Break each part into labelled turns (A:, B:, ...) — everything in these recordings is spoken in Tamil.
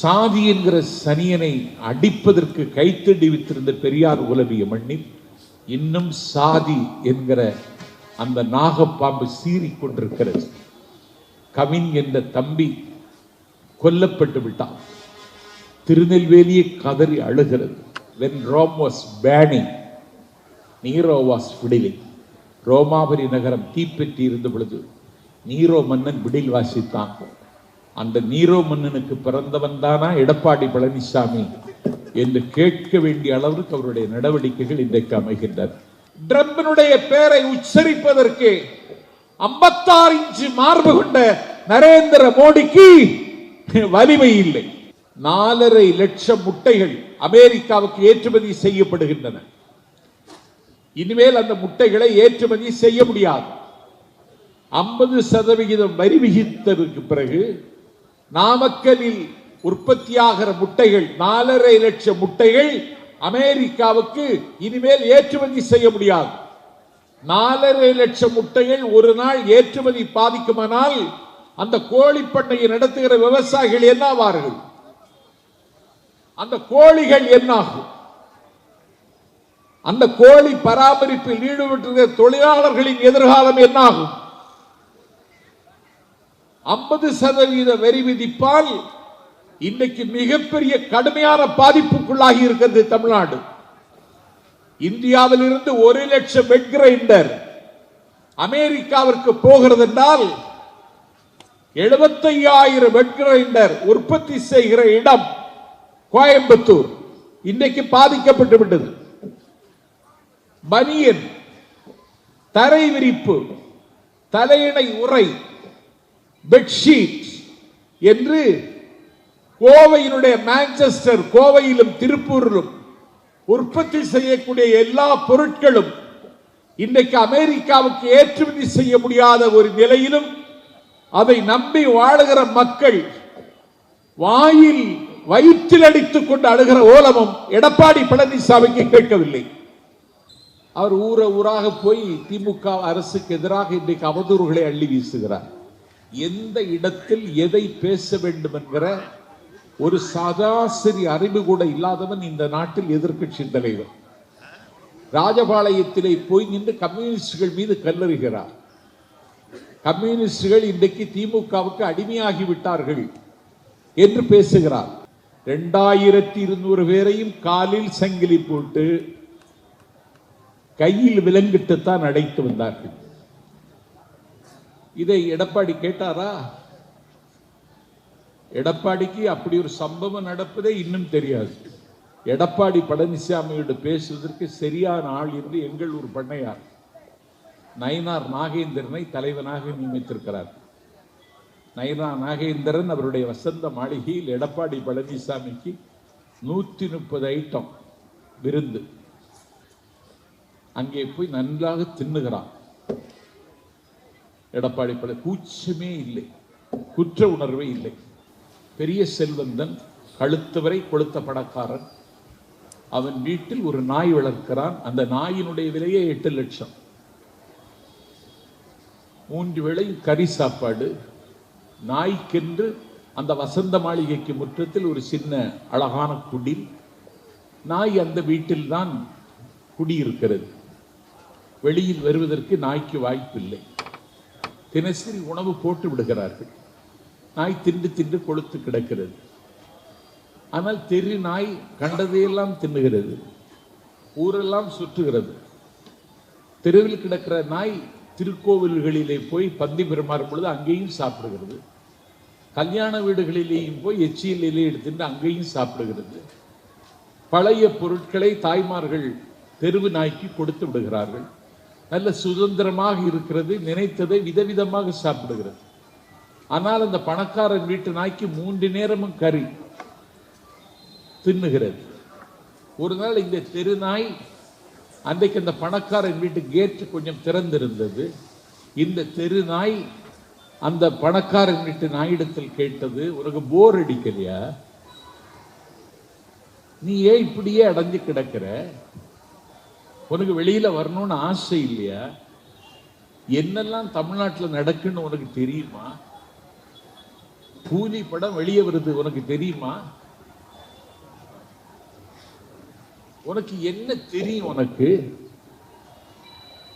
A: சாதி என்கிற சனியனை அடிப்பதற்கு கைத்தடி வித்திருந்த பெரியார் உலவிய மண்ணில் இன்னும் சாதி என்கிற அந்த நாகப்பாம்பு சீறிக் கொண்டிருக்கிறது. கவின் என்ற தம்பி கொல்லப்பட்டு விட்டான். திருநெல்வேலியை கதறி அழுகிறது. When Rome was burning Nero was fiddling ரோமாபுரி நகரம் தீப்பெற்றி இருந்த பொழுது நீரோ மன்னன் விடில் வாசித்தான் அந்த நீரோ மன்னனுக்கு பிறந்தவன் தானா? எடப்பாடி பழனிசாமி. என்று கேட்க வேண்டிய அளவிற்கு அவருடைய நடவடிக்கைகள் இன்றைக்கு அமைகின்றன. ட்ரம்பினுடைய பெயரை உச்சரிப்பதற்கு ஐம்பத்தாறு இன்ச்சு மார்பு கொண்ட நரேந்திர மோடிக்கு வலிமை இல்லை. நாலரை லட்சம் முட்டைகள் அமெரிக்காவுக்கு ஏற்றுமதி செய்யப்படுகின்றன. இனிமேல் அந்த முட்டைகளை ஏற்றுமதி செய்ய முடியாது. ஐம்பது சதவிகிதம் வரி விகித்ததற்கு பிறகு நாமக்கலில் உற்பத்தியாகிற முட்டைகள் நாலரை லட்சம் முட்டைகள் அமெரிக்காவுக்கு இனிமேல் ஏற்றுமதி செய்ய முடியாது. நாலரை லட்சம் முட்டைகள் ஒரு நாள் ஏற்றுமதி பாதிக்குமானால் அந்த கோழி பண்ணையை நடத்துகிற விவசாயிகள் என்ன ஆவார்கள் அந்த கோழிகள் என்னாகும்? அந்த கோழி பராமரிப்பில் ஈடுபட்டிருக்கிற தொழிலாளர்களின் எதிர்காலம் என்னாகும்? ஐம்பது சதவீத வரி விதிப்பால் இன்னைக்கு மிகப்பெரிய கடுமையான பாதிப்புக்குள்ளாகி இருக்கிறது தமிழ்நாடு. இந்தியாவில் இருந்து ஒரு லட்சம் பெட் கிரைண்டர் அமெரிக்காவிற்கு போகிறது என்றால் எழுபத்தையாயிரம் பெட் கிரைண்டர் உற்பத்தி செய்கிற இடம் கோயம்புத்தூர். இன்னைக்கு பாதிக்கப்பட்டு விட்டது. பனியன் தரை விரிப்பு தலையணை உரை பெட்ஷீட் என்று கோவையினுடைய மான்செஸ்டர் கோவையிலும் திருப்பூரிலும் உற்பத்தி செய்யக்கூடிய எல்லா பொருட்களும் இன்றைக்கு அமெரிக்காவுக்கு ஏற்றுமதி செய்ய முடியாத ஒரு நிலையிலும் அதை நம்பி வாழுகிற மக்கள் வாயில் வயிற்றில் அடித்துக் கொண்டு அழுகிற ஓலமும் எடப்பாடி பழனிசாமிக்கு கேட்கவில்லை. அவர் ஊர ஊராக போய் திமுக அரசுக்கு எதிராக இன்றைக்கு அவதூறுகளை அள்ளி வீசுகிறார். எந்த இடத்தில் எதை பேச வேண்டும் என்கிற ஒரு சராசரி அறிவு கூட இல்லாதவன் இந்த நாட்டில் எதிர்கட்சி தலைவர். ராஜபாளையத்திலே போய் நின்று கம்யூனிஸ்டுகள் மீது கல்லறுகிறார். கம்யூனிஸ்டுகள் இன்றைக்கு திமுகவுக்கு அடிமையாகி விட்டார்கள் என்று பேசுகிறார். ரெண்டாயிரத்தி இருநூறு பேரையும் காலில் சங்கிலி போட்டு கையில் விலங்கிட்டுத்தான் அடைத்து வந்தார்கள். இதை எடப்பாடி கேட்டாரா? எடப்பாடிக்கு அப்படி ஒரு சம்பவம் நடப்பதே இன்னும் தெரியாது. எடப்பாடி பழனிசாமியோடு பேசுவதற்கு சரியான ஆள் என்று எங்கள் ஒரு பண்ணையார். நயினார் நாகேந்திரனை தலைவனாக நியமித்திருக்கிறார். நயினார் நாகேந்திரன் அவருடைய வசந்த மாளிகையில் எடப்பாடி பழனிசாமிக்கு நூற்றி முப்பது ஐட்டம் விருந்து. அங்கே போய் நன்றாக தின்னுகிறான். எடப்பாடி பழ கூச்சமே இல்லை. குற்ற உணர்வே இல்லை. பெரிய செல்வந்தன் கழுத்து வரை கொளுத்த பணக்காரன். அவன் வீட்டில் ஒரு நாய் வளர்க்கிறான். அந்த நாயினுடைய விலையே எட்டு லட்சம். மூன்று வேளை கறி சாப்பாடு. நாய்க்கென்று அந்த வசந்த மாளிகைக்கு முற்றத்தில் ஒரு சின்ன அழகான குடில். நாய் அந்த வீட்டில்தான் குடியிருக்கிறது. வெளியில் வருவதற்கு நாய்க்கு வாய்ப்பில்லை. தினசரி உணவு போட்டு விடுகிறார்கள். நாய் தின்று தின்று கொளுத்து கிடக்கிறது. ஆனால் தெரு நாய் கண்டதையெல்லாம் தின்னுகிறது. ஊரெல்லாம் சுற்றுகிறது. தெருவில் கிடக்கிற நாய் திருக்கோவில்களிலே போய் பந்தி பெருமாறும் பொழுது அங்கேயும் சாப்பிடுகிறது. கல்யாண வீடுகளிலேயும் போய் எச்சியில் எடுத்துட்டு அங்கேயும் சாப்பிடுகிறது. பழைய பொருட்களை தாய்மார்கள் தெருவு நாய்க்கு கொடுத்து விடுகிறார்கள். நல்ல சுதந்திரமாக இருக்கிறது நினைத்ததை விதவிதமாக சாப்பிடுகிறது. ஆனால் அந்த பணக்காரன் வீட்டு நாய்க்கு மூன்று நேரமும் கறி தின்னுகிறது. ஒரு நாள் இந்த தெரு நாய் அன்றைக்கு அந்த பணக்காரன் வீட்டு கேட்டு கொஞ்சம் திறந்திருந்தது. இந்த தெரு நாய் அந்த பணக்காரன் வீட்டு நாயிடத்தில் கேட்டது உனக்கு போர் அடிக்கலையா? நீ ஏன் இப்படியே அடைஞ்சு கிடக்கிற? உனக்கு வெளியில வரணும்னு ஆசை இல்லையா? என்னெல்லாம் தமிழ்நாட்டில் நடக்குன்னு உனக்கு தெரியுமா? கூலி படம் வெளியே வருது உனக்கு தெரியுமா? உனக்கு என்ன தெரியும் உனக்கு?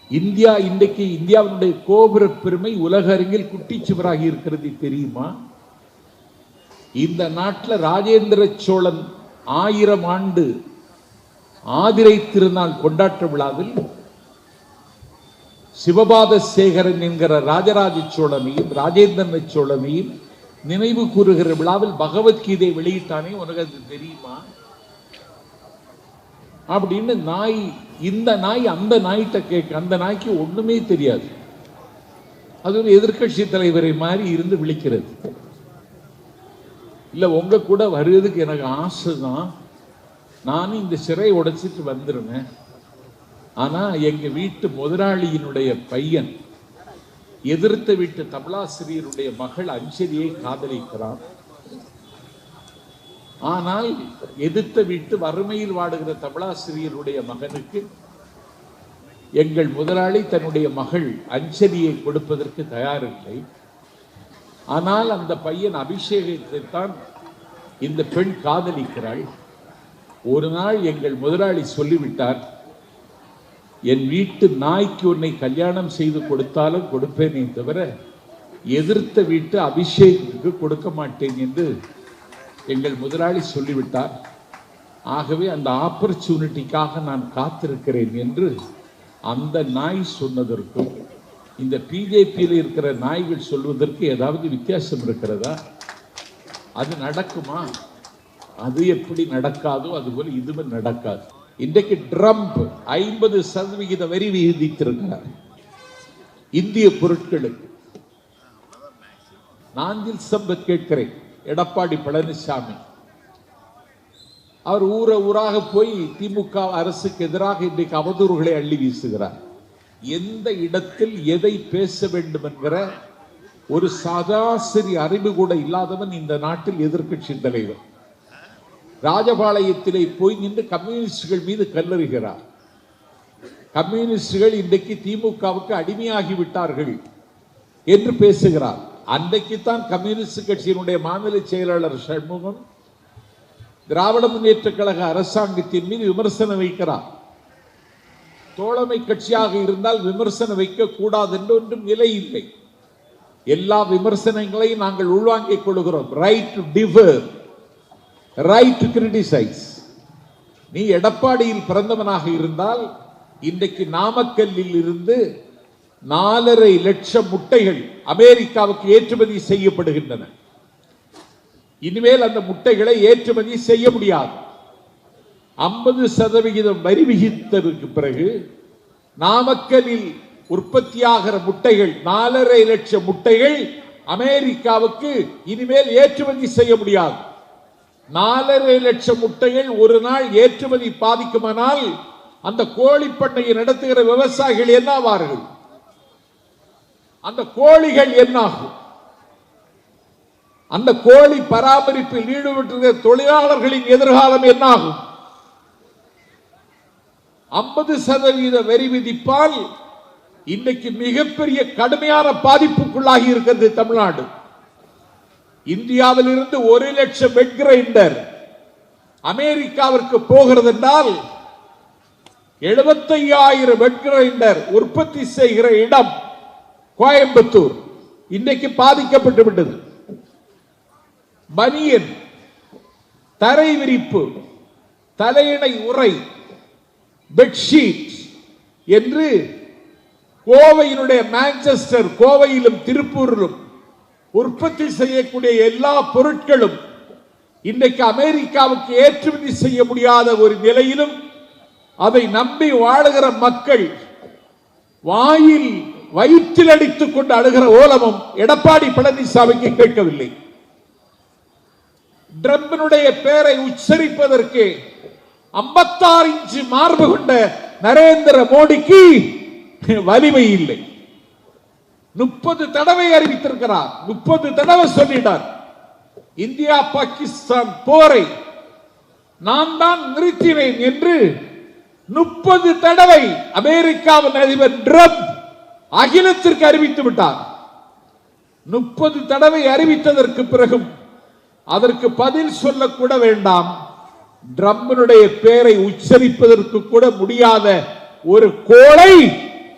A: இந்தியா இன்றைக்கு இந்தியாவினுடைய கோபுர பெருமை உலக அரங்கில் குட்டிச்சுவராகி இருக்கிறது தெரியுமா? இந்த நாட்டில் ராஜேந்திர சோழன் ஆயிரம் ஆண்டு ஆதிரை திருநாள் கொண்டாட்ட விழாவில் சிவபாத சேகரன் என்கிற ராஜராஜ சோழமையும் ராஜேந்திரன சோழமையும் நினைவு கூறுகிற விழாவில் பகவத்கீதை வெளியிட்டானே. உனக்கு அது தெரியுமா? அப்படின்னு நாய் இந்த நாய் அந்த நாய்கிட்ட கேட்க அந்த நாய்க்கு ஒண்ணுமே தெரியாது. அது ஒரு எதிர்கட்சி தலைவரை மாதிரி இருந்து விழிக்கிறது. இல்ல உங்க கூட வருவதுக்கு எனக்கு ஆசை தான் நானும் இந்த சிறை உடைச்சிட்டு வந்துருவேன். ஆனால் எங்கள் வீட்டு முதலாளியினுடைய பையன் எதிர்த்த வீட்டு தபலாசிரியருடைய மகள் அஞ்சலியை காதலிக்கிறான். ஆனால் எதிர்த்த வீட்டு வறுமையில் வாடுகிற தபலாசிரியருடைய மகனுக்கு எங்கள் முதலாளி தன்னுடைய மகள் அஞ்சலியை கொடுப்பதற்கு தயாரில்லை. ஆனால் அந்த பையன் அபிஷேகத்தை தான் இந்த பெண் காதலிக்கிறாள். ஒரு நாள் எங்கள் முதலாளி சொல்லிவிட்டார் என் வீட்டு நாய்க்கு உன்னை கல்யாணம் செய்து கொடுத்தாலும் கொடுப்பேனே தவிர எதிர்த்த வீட்டு அபிஷேகத்துக்கு கொடுக்க மாட்டேன் என்று எங்கள் முதலாளி சொல்லிவிட்டார். ஆகவே அந்த ஆப்பர்ச்சுனிட்டிக்காக நான் காத்திருக்கிறேன் என்று அந்த நாய் சொன்னதற்கும் இந்த பிஜேபியில் இருக்கிற நாய்கள் சொல்வதற்கு ஏதாவது வித்தியாசம் இருக்கிறதா? அது நடக்குமா? அது எப்படி நடக்காதோ அதுபோல இதுவே நடக்காது. இன்றைக்கு ட்ரம்ப் ஐம்பது சதவிகித வரி விதித்திருக்கிறார் இந்திய பொருட்களுக்கு. நாஞ்சில் சம்பத் கேட்கிறேன் எடப்பாடி பழனிசாமி. அவர் ஊர ஊராக போய் திமுக அரசுக்கு எதிராக இன்றைக்கு அவதூறுகளை அள்ளி வீசுகிறார். எந்த இடத்தில் எதை பேச வேண்டும் என்கிற ஒரு சராசரி அறிவு கூட இல்லாதவன் இந்த நாட்டில் எதிர்கட்சி தலைவர். ராஜபாளையத்திலே போய் நின்று கம்யூனிஸ்டுகள் மீது கல்லறுகிறார். கம்யூனிஸ்டுகள் இன்றைக்கு திமுகவுக்கு அடிமையாகி விட்டார்கள் என்று பேசுகிறார். அன்றைக்குத்தான் கம்யூனிஸ்ட் கட்சியினுடைய மாநில செயலாளர் சண்முகம் திராவிட முன்னேற்ற கழக அரசாங்கத்தின் மீது விமர்சனம் வைக்கிறார். தோழமை கட்சியாக இருந்தால் விமர்சனம் வைக்கக்கூடாது என்று ஒன்றும் நிலை இல்லை. எல்லா விமர்சனங்களையும் நாங்கள் உள்வாங்கிக் கொள்கிறோம். Right to differ right to criticise நீ எடப்பாடியில் பிறந்தவனாக இருந்தால் இன்றைக்கு நாமக்கல்லில் இருந்து நாலரை லட்சம் முட்டைகள் அமெரிக்காவுக்கு ஏற்றுமதி செய்யப்படுகின்றன. இனிமேல் அந்த முட்டைகளை ஏற்றுமதி செய்ய முடியாது. ஐம்பது சதவிகிதம் வரி விகித்ததற்கு பிறகு நாமக்கலில் உற்பத்தியாகிற முட்டைகள் நாலரை லட்சம் முட்டைகள் அமெரிக்காவுக்கு இனிமேல் ஏற்றுமதி செய்ய முடியாது. நாலரை லட்சம் முட்டைகள் ஒரு நாள் ஏற்றுமதி பாதிக்குமானால் அந்த கோழி பண்ணையை நடத்துகிற விவசாயிகள் என்ன ஆவார்கள்? அந்த கோழிகள் என்னாகும்? அந்த கோழி பராமரிப்பில் ஈடுபட்டிருக்கிற தொழிலாளர்களின் எதிர்காலம் என்னாகும்? ஐம்பது சதவீத வரி விதிப்பால் இன்னைக்கு மிகப்பெரிய கடுமையான பாதிப்புக்குள்ளாகி இருக்கிறது தமிழ்நாடு. இந்தியாவில் இருந்து ஒரு லட்சம் பெட் கிரைண்டர் அமெரிக்காவிற்கு போகிறது என்றால் எழுபத்தையாயிரம் பெட் கிரைண்டர் உற்பத்தி செய்கிற இடம் கோயம்புத்தூர். இன்றைக்கு பாதிக்கப்பட்டு விட்டது. பனியன் தரை விரிப்பு தலையணை உரை பெட்ஷீட் என்று கோவையினுடைய மான்செஸ்டர் கோவையிலும் திருப்பூரிலும் உற்பத்தி செய்யக்கூடிய எல்லா பொருட்களும் இன்றைக்கு அமெரிக்காவுக்கு ஏற்றுமதி செய்ய முடியாத ஒரு நிலையிலும் அதை நம்பி வாழுகிற மக்கள் வாயில் வயிற்றில் அடித்துக் கொண்டு அழுகிற ஓலமும் எடப்பாடி பழனிசாமிக்கு கேட்கவில்லை. டிரம்பினுடைய பெயரை உச்சரிப்பதற்கு 56 இன்ச்சு மார்பு கொண்ட நரேந்திர மோடிக்கு வலிமை இல்லை. முப்பது தடவை அறிவித்திருக்கிறார். முப்பது தடவை சொல்லிட்டார். இந்தியா பாகிஸ்தான் போரை நான் தான் நிறுத்தினேன் என்று முப்பது தடவை அமெரிக்காவின் அதிபர் ட்ரம்ப் அகிலத்திற்கு அறிவித்து விட்டார். முப்பது தடவை அறிவித்ததற்கு பிறகும் அதற்கு பதில் சொல்லக்கூட வேண்டாம். ட்ரம்பினுடைய பெயரை உச்சரிப்பதற்கு கூட முடியாத ஒரு கோளை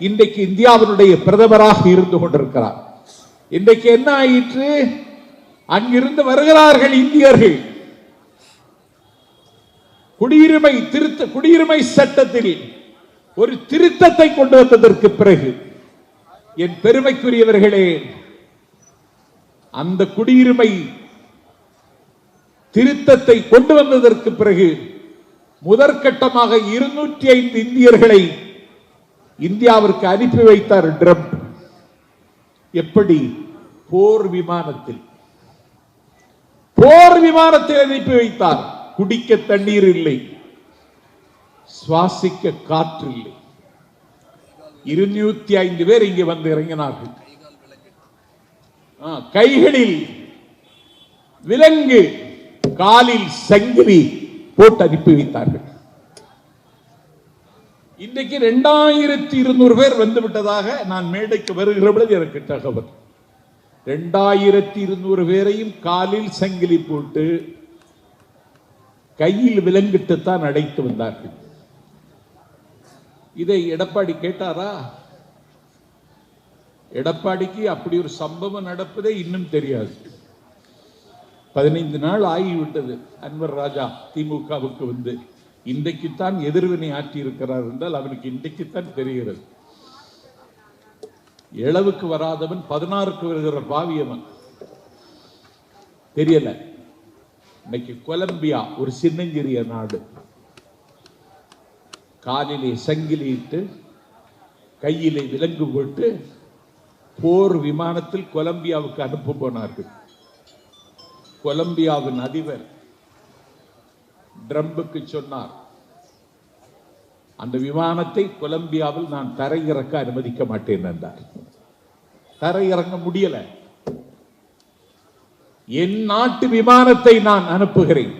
A: இன்றைக்கு இந்தியாவினுடைய பிரதமராக இருந்து கொண்டிருக்கிறார். இன்றைக்கு என்ன ஆயிற்று? அங்கிருந்து வருகிறார்கள் இந்தியர்கள். குடியுரிமை திருத்த குடியுரிமை சட்டத்தில் ஒரு திருத்தத்தை கொண்டு வந்ததற்கு பிறகு என் பெருமைக்குரியவர்களே அந்த குடியுரிமை திருத்தத்தை கொண்டு வந்ததற்கு பிறகு முதற்கட்டமாக இருநூற்றி ஐந்து இந்தியர்களை இந்தியாவிற்கு அனுப்பி வைத்தார் ட்ரம்ப் எப்படி? போர் விமானத்தில். போர் விமானத்தில் அனுப்பி வைத்தார். குடிக்க தண்ணீர் இல்லை. சுவாசிக்க காற்று இல்லை. இருநூத்தி ஐந்து பேர் இங்கே வந்து இறங்கினார்கள். கைகளில் விலங்கு காலில் சங்கிலி போட்டு அனுப்பி வைத்தார்கள். இன்றைக்கு ரெண்டாயிரத்தி இருநூறு பேர் வந்து விட்டதாக நான் மேடைக்கு வருகிற பொழுது எனக்கு தகவல். ரெண்டாயிரத்தி இருநூறு பேரையும் காலில் சங்கிலி போட்டு கையில் விலங்கிட்டுத்தான் அடைத்து வந்தார்கள். இதை எடப்பாடி கேட்டாரா? எடப்பாடிக்கு அப்படி ஒரு சம்பவம் நடப்பதே இன்னும் தெரியாது. பதினைந்து நாள் ஆகிவிட்டது. அன்வர் ராஜா திமுகவுக்கு வந்து. இன்றைக்குத்தான் எதிர்வினை ஆற்றி இருக்கிறார் என்றால் அவனுக்கு இன்றைக்குத்தான் தெரிகிறது. இளவுக்கு வராதவன் பதினாறுக்கு வருகிற பாவியவன் தெரியல. இன்னைக்கு கொலம்பியா ஒரு சின்னஞ்சிறிய நாடு. காலிலே சங்கிலிட்டு கையிலே விலங்கு போட்டு போர் விமானத்தில் கொலம்பியாவுக்கு அனுப்ப போனார்கள். கொலம்பியாவின் அதிபர் ட்ரம்புக்கு சொன்னார். அந்த விமானத்தை கொலம்பியாவில் நான் தரையிறக்க அனுமதிக்க மாட்டேன் என்றார். தரையிறங்க முடியல. என் நாட்டு விமானத்தை நான் அனுப்புகிறேன்.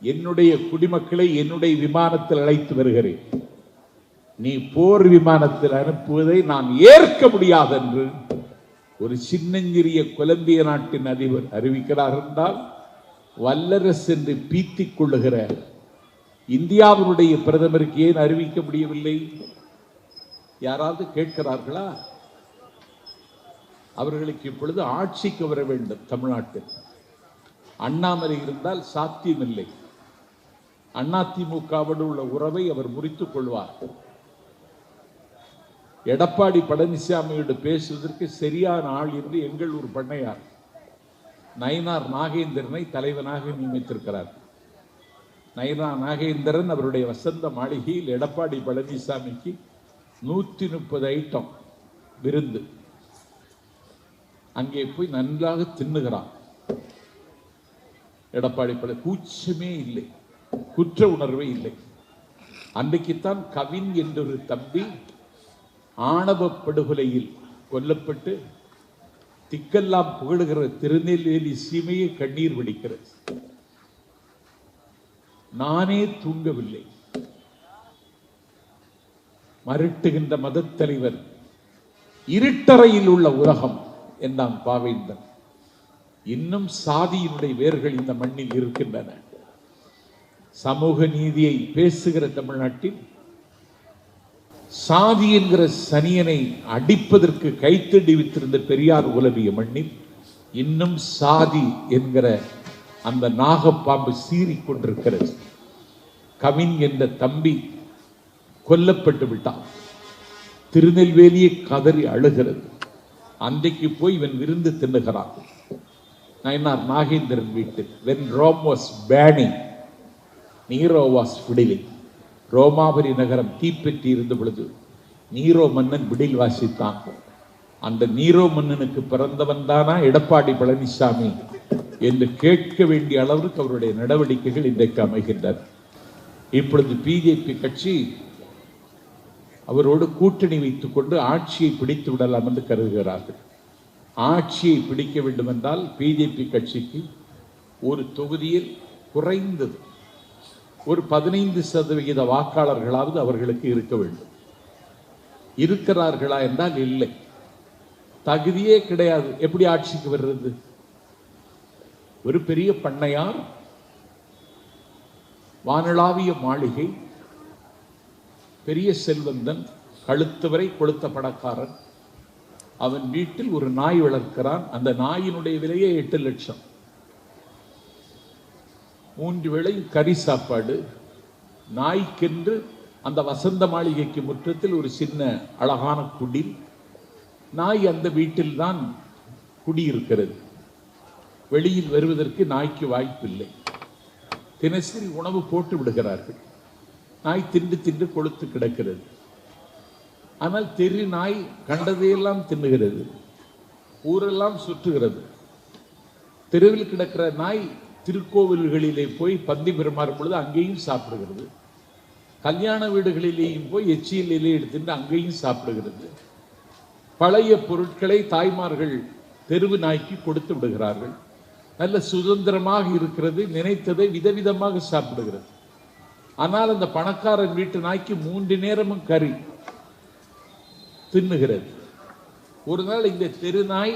A: என்னுடைய குடிமக்களை என்னுடைய விமானத்தில் அழைத்து வருகிறேன். நீ போர் விமானத்தில் அனுப்புவதை நான் ஏற்க முடியாது என்று ஒரு சின்னஞ்சிறிய கொலம்பிய நாட்டின் அதிபர் அறிவிக்கிறார் என்றால் வல்லரசு என்று பீத்திக் கொள்ளுகிற இந்தியாவினுடைய பிரதமருக்கு ஏன் அறிவிக்க முடியவில்லை? யாராவது கேட்கிறார்களா? அவர்களுக்கு இப்பொழுது ஆட்சிக்கு வர வேண்டும் தமிழ்நாட்டில். அண்ணாமலை இருந்தால் சாத்தியமில்லை. அதிமுகவோடு உள்ள உறவை அவர் முறித்துக் கொள்வார். எடப்பாடி பழனிசாமியோடு பேசுவதற்கு சரியான ஆள் என்று எங்கள் ஒரு பண்ணையார். நயினார் நாகேந்திரனை தலைவனாக நியமித்திருக்கிறார். நயினார் நாகேந்திரன் அவருடைய வசந்த மாளிகையில் எடப்பாடி பழனிசாமிக்கு நூற்றி முப்பது ஐட்டம் விருந்து. அங்கே போய் நன்றாக தின்னுகிறான். எடப்பாடி பழ கூச்சமே இல்லை. குற்ற உணர்வே இல்லை. அன்றைக்குத்தான் கவின் என்றொரு தம்பி ஆணவ படுகொலையில் கொல்லப்பட்டு திக்கெல்லாம் புகழுகிற திருநெல்வேலி சீமையை கண்ணீர் வடிக்கிறது. நானே தூங்கவில்லை. மருட்டுகின்ற மதத்தலைவர் இருட்டறையில் உள்ள உலகம் என்றான் பாவேந்தன். இன்னும் சாதியினுடைய வேர்கள் இந்த மண்ணில் இருக்கின்றன. சமூக நீதியை பேசுகிற தமிழ்நாட்டில் சாதி என்கிற சனியனை அடிப்பதற்கு கைத்தடி வைத்திருந்த பெரியார் உலவிய மண்ணில் இன்னும் சாதி என்கிற அந்த நாகப்பாம்பு சீறி கொண்டிருக்கிறது. கவின் என்ற தம்பி கொல்லப்பட்டு விட்டான். திருநெல்வேலியை கதறி அழுகிறது. அன்றைக்கு போய் இவன் விருந்து தின்னுகிறான். நயனார் நாகேந்திரன் வீட்டில் when Rome was burning Nero was fiddling ரோமாபுரி நகரம் தீப்பெற்றி இருந்த பொழுது நீரோ மன்னன் விடில் வாசித்தான் அந்த நீரோ மன்னனுக்கு பிறந்தவன் தானா? எடப்பாடி பழனிசாமி என்று கேட்க வேண்டிய அளவிற்கு அவருடைய நடவடிக்கைகள் இன்றைக்கு அமைகின்றன. இப்பொழுது பிஜேபி கட்சி அவரோடு கூட்டணி வைத்துக் கொண்டு ஆட்சியை பிடித்து விடலாம் என்று கருதுகிறார்கள். ஆட்சியை பிடிக்க வேண்டும் என்றால் பிஜேபி கட்சிக்கு ஒரு தொகுதியில் குறைந்தது ஒரு பதினைந்து சதவிகித வாக்காளர்களாவது அவர்களுக்கு இருக்க வேண்டும். இருக்கிறார்களா என்றால் இல்லை. தகுதியே கிடையாது. எப்படி ஆட்சிக்கு வர்றது? ஒரு பெரிய பண்ணையார் வானளாவிய மாளிகை பெரிய செல்வந்தன் கழுத்து வரை கொளுத்த பணக்காரன். அவன் வீட்டில் ஒரு நாய் வளர்க்கிறான். அந்த நாயினுடைய விலையே எட்டு லட்சம். மூன்று வேளை கறி சாப்பாடு. நாய்க்கென்று அந்த வசந்த மாளிகைக்கு முற்றத்தில் ஒரு சின்ன அழகான குடில். நாய் அந்த வீட்டில்தான் குடியிருக்கிறது. வெளியில் வருவதற்கு நாய்க்கு வாய்ப்பில்லை. தினசரி உணவு போட்டு விடுகிறார்கள். நாய் தின்று தின்று கொழுத்து கிடக்கிறது. ஆனால் தெரு நாய் கண்டதையெல்லாம் தின்னுகிறது. ஊரெல்லாம் சுற்றுகிறது. தெருவில் கிடக்கிற நாய் திருக்கோவில்களிலே போய் பந்தி பெருமாறும் பொழுது அங்கேயும் சாப்பிடுகிறது. கல்யாண வீடுகளிலேயும் போய் எச்சியில் எடுத்துட்டு அங்கேயும் சாப்பிடுகிறது. பழைய பொருட்களை தாய்மார்கள் தெருவு நாய்க்கு கொடுத்து விடுகிறார்கள். நல்ல சுதந்திரமாக இருக்கிறது நினைத்ததை விதவிதமாக சாப்பிடுகிறது. ஆனால் அந்த பணக்காரன் வீட்டு நாய்க்கு மூன்று நேரமும் கறி தின்னுகிறது. ஒரு நாள் இந்த தெரு நாய்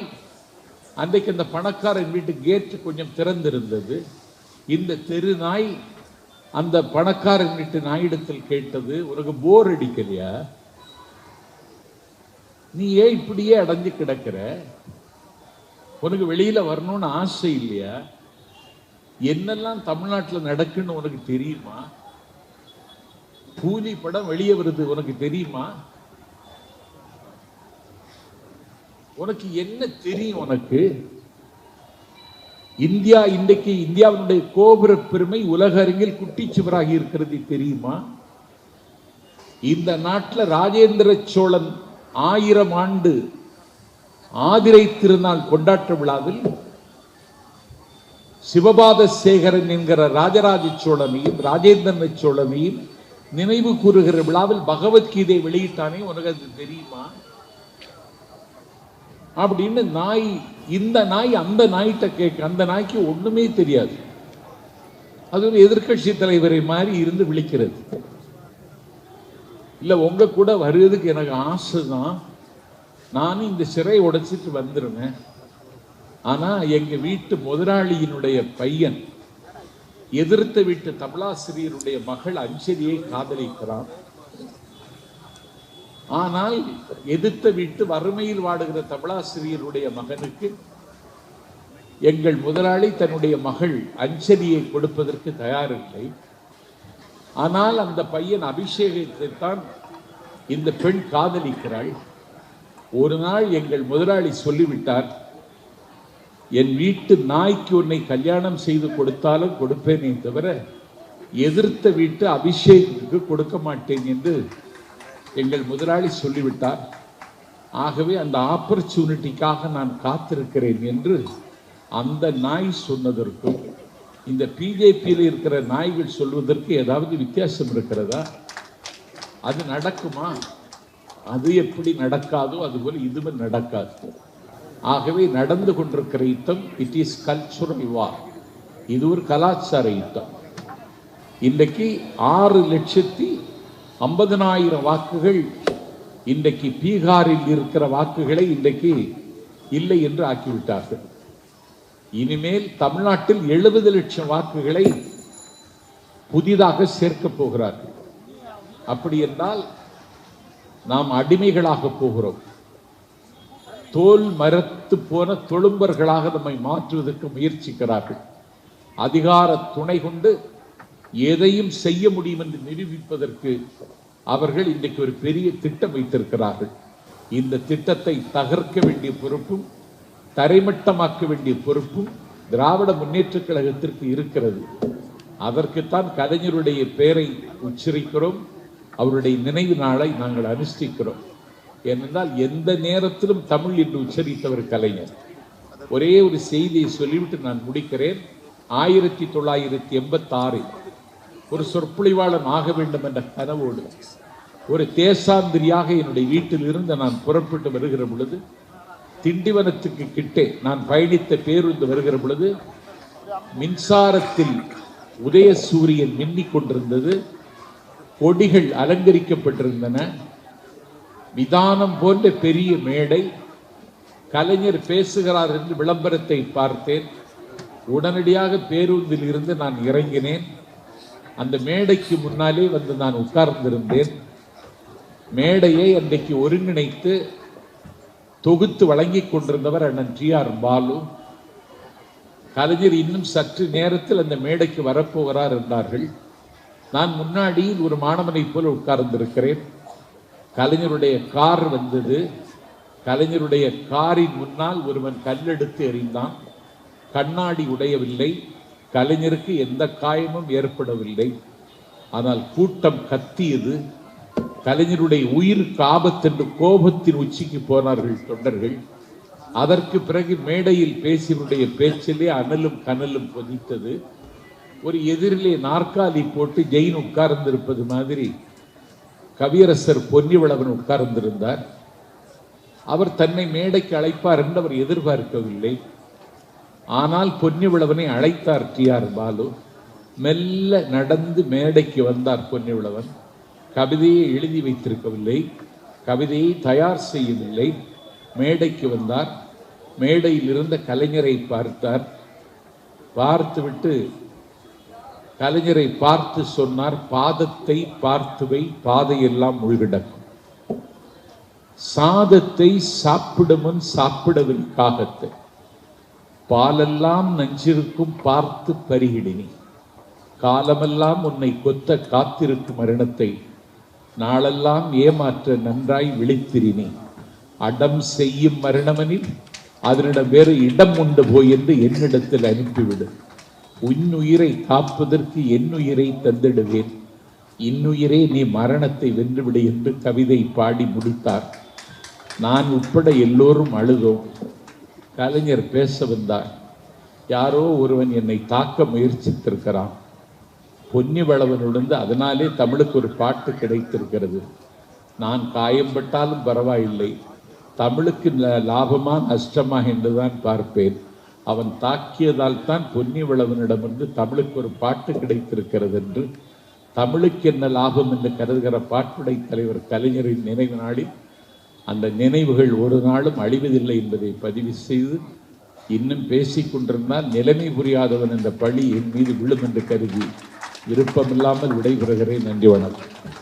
A: அன்றைக்கு அந்த பணக்காரன் வீட்டு கேட்டு கொஞ்சம் திறந்திருந்தது. இந்த தெரு நாய் அந்த பணக்காரன் வீட்டு நாயிடத்தில் கேட்டது உனக்கு போர் அடிக்கலையா? நீ ஏன் இப்படியே அடைஞ்சு கிடக்கிற? உனக்கு வெளியில வரணும்னு ஆசை இல்லையா? என்னெல்லாம் தமிழ்நாட்டில் நடக்குன்னு உனக்கு தெரியுமா? கூலி படம் வெளியே வருது உனக்கு தெரியுமா? உனக்கு என்ன தெரியும் உனக்கு? இந்தியா இன்றைக்கு இந்தியாவினுடைய கோபுர பெருமை உலக அரங்கில் குட்டிச்சுவராகி இருக்கிறது தெரியுமா? இந்த நாட்டில் ராஜேந்திர சோழன் ஆயிரம் ஆண்டு ஆதிரை திருநாள் கொண்டாட்ட விழாவில் சிவபாத சேகரன் என்கிற ராஜராஜ சோழனையும் ராஜேந்திரன சோழனையும் நினைவு கூறுகிற விழாவில் பகவத்கீதை வெளியிட்டானே உனக்கு அது தெரியுமா? அப்படின்னு நாய் இந்த நாய் அந்த நாய்கிட்ட கேட்க அந்த நாய்க்கு ஒண்ணுமே தெரியாது. அது ஒரு எதிர்கட்சி தலைவரை மாதிரி இருந்து விழிக்கிறது. இல்லை உங்க கூட வருவதுக்கு எனக்கு ஆசை தான் நானும் இந்த சிறை உடைச்சிட்டு வந்துருவேன். ஆனால் எங்கள் வீட்டு முதலாளியினுடைய பையன் எதிர்த்த வீட்டு தமிழாசிரியருடைய மகள் அஞ்சலியை காதலிக்கிறான். ஆனால் எதிர்த்த வீட்டு வறுமையில் வாடுகிற தமிழாசிரியருடைய மகனுக்கு எங்கள் முதலாளி தன்னுடைய மகள் அஞ்சலியை கொடுப்பதற்கு தயாரில்லை. ஆனால் அந்த பையன் அபிஷேகத்தை தான் இந்த பெண் காதலிக்கிறாள். ஒரு நாள் எங்கள் முதலாளி சொல்லிவிட்டார் என் வீட்டு நாய்க்கு உன்னை கல்யாணம் செய்து கொடுத்தாலும் கொடுப்பேனே தவிர எதிர்த்த வீட்டு அபிஷேகத்துக்கு கொடுக்க மாட்டேன் என்று எங்கள் முதலாளி சொல்லிவிட்டார் ஆகவே அந்த ஆப்பர்ச்சுனிட்டிக்காக நான் காத்திருக்கிறேன் என்று அந்த நாய் சொன்னதற்கும் இந்த பிஜேபியில் இருக்கிற நாய்கள் சொல்வதற்கு ஏதாவது வித்தியாசம் இருக்கிறதா? அது நடக்குமா? அது எப்படி நடக்காதோ அதுபோல் இதுவும் நடக்காது. ஆகவே நடந்து கொண்டிருக்கிற யுத்தம் இட் இஸ் கல்ச்சுரல் வார் இது ஒரு கலாச்சார யுத்தம். இன்றைக்கு ஆறு லட்சத்தி ஐம்பதனாயிரம் வாக்குகள் இன்றைக்கு பீகாரில் இருக்கிற வாக்குகளை இன்றைக்கு இல்லை என்று ஆக்கிவிட்டார்கள். இனிமேல் தமிழ்நாட்டில் எழுபது லட்சம் வாக்குகளை புதிதாக சேர்க்கப் போகிறார்கள். அப்படி என்றால் நாம் அடிமைகளாக போகிறோம். தோல் மரத்து போன தொழும்பர்களாக நம்மை மாற்றுவதற்கு முயற்சிக்கிறார்கள். அதிகார துணை கொண்டு எதையும் செய்ய முடியும் என்று நிரூபிப்பதற்கு அவர்கள் இன்றைக்கு ஒரு பெரிய திட்டம் வைத்திருக்கிறார்கள். இந்த திட்டத்தை தகர்க்க வேண்டிய பொறுப்பும் தரைமட்டமாக்க வேண்டிய பொறுப்பும் திராவிட முன்னேற்றக் கழகத்திற்கு இருக்கிறது. அதற்குத்தான் கலைஞருடைய பெயரை உச்சரிக்கிறோம் அவருடைய நினைவு நாளை நாங்கள் அனுஷ்டிக்கிறோம். ஏனென்றால் எந்த நேரத்திலும் தமிழ் என்று உச்சரித்தவர் கலைஞர். ஒரே ஒரு செய்தியை சொல்லிவிட்டு நான் முடிக்கிறேன். ஆயிரத்தி தொள்ளாயிரத்தி எண்பத்தாறில் ஒரு சொற்பொழிவாளன் ஆக வேண்டும் என்ற கனவோடு ஒரு தேசாந்திரியாக என்னுடைய வீட்டில் இருந்து நான் புறப்பட்டு வருகிற பொழுது திண்டிவனத்துக்கு கிட்டே நான் பயணித்த பேருந்து வருகிற பொழுது மின்சாரத்தில் உதய சூரியன் மின்னிக் கொண்டிருந்தது. கொடிகள் அலங்கரிக்கப்பட்டிருந்தன. விதானம் போன்ற பெரிய மேடை. கலைஞர் பேசுகிறார் என்று விளம்பரத்தை பார்த்தேன். உடனடியாக பேருந்தில் இருந்து நான் இறங்கினேன். அந்த மேடைக்கு முன்னாலே வந்து நான் உட்கார்ந்திருந்தேன். மேடையை அன்றைக்கு ஒருங்கிணைத்து தொகுத்து வழங்கி கொண்டிருந்தவர் அண்ணன் டி ஆர் பாலு. கலைஞர் இன்னும் சற்று நேரத்தில் அந்த மேடைக்கு வரப்போகிறார் என்றார்கள். நான் முன்னாடி ஒரு மாணவனைப் போல உட்கார்ந்திருக்கிறேன். கலைஞருடைய கார் வந்தது. கலைஞருடைய காரின் முன்னால் ஒருவன் கல்லெடுத்து எறிந்தான். கண்ணாடி உடையவில்லை. கலைஞருக்கு எந்த காயமும் ஏற்படவில்லை. ஆனால் கூட்டம் கத்தியது. கலைஞருடைய உயிருக்கு ஆபத்தென்று கோபத்தின் உச்சிக்கு போனார்கள் தொண்டர்கள். அதற்கு பிறகு மேடையில் பேசியவருடைய பேச்சிலே அனலும் கனலும் கொதித்தது ஒரு எதிரிலே நாற்காலி போட்டு ஜெயின் உட்கார்ந்திருப்பது மாதிரி கவியரசர் பொன்னிவளவன் உட்கார்ந்திருந்தார். அவர் தன்னை மேடைக்கு அழைப்பார் என்று அவர் எதிர்பார்க்கவில்லை. ஆனால் பொன்னிவிளவனை அழைத்தார் டி ஆர் பாலு. மெல்ல நடந்து மேடைக்கு வந்தார் பொன்னிவிளவன். கவிதையை எழுதி வைத்திருக்கவில்லை. கவிதையை தயார் செய்யவில்லை. மேடைக்கு வந்தார். மேடையில் இருந்த கலைஞரை பார்த்தார். பார்த்துவிட்டு கலைஞரை பார்த்து சொன்னார் பாதத்தை பார்த்துவை பாதையெல்லாம் முழுகிடக்கும் சாதத்தை சாப்பிடுமன் சாப்பிடவில் காகத்தை. பாலெல்லாம் நஞ்சிருக்கும் பார்த்து பருகிடினி. காலமெல்லாம் உன்னை கொத்த காத்திருக்கும் மரணத்தை நாளெல்லாம் ஏமாற்ற நன்றாய் விழித்திரினி. அடம் செய்யும் மரணமனில் அதனிடம் வேறு இடம் உண்டு போய் என்று என்னிடத்தில் அனுப்பிவிடு. உன்னுயிரை காப்பதற்கு என்னுயிரை தந்திடுவேன். இன்னுயிரே நீ மரணத்தை வென்றுவிடு என்று கவிதை பாடி முடித்தார். நான் உட்பட எல்லோரும் அழுதோம். கலைஞர் பேச வந்தார் யாரோ ஒருவன் என்னை தாக்க முயற்சித்திருக்கிறான். பொன்னிவளவனுடன் அதனாலே தமிழுக்கு ஒரு பாட்டு கிடைத்திருக்கிறது. நான் காயம்பட்டாலும் பரவாயில்லை. தமிழுக்கு லாபமா நஷ்டமா என்றுதான் பார்ப்பேன். அவன் தாக்கியதால் தான் பொன்னிவளவனிடமிருந்து தமிழுக்கு ஒரு பாட்டு கிடைத்திருக்கிறது என்று தமிழுக்கு என்ன லாபம் என்று கருதுகிற பாட்டுடை தலைவர் கலைஞரின் நினைவு நாளில் அந்த நினைவுகள் ஒரு நாளும் அழிவதில்லை என்பதை பதிவு செய்து இன்னும் பேசிக் கொண்டிருந்தால் நிலைமை புரியாதவன் இந்த பழி என் மீது விழும் என்று கருதி விருப்பமில்லாமல் விடைபெறுகிறேன். நன்றி வணக்கம்.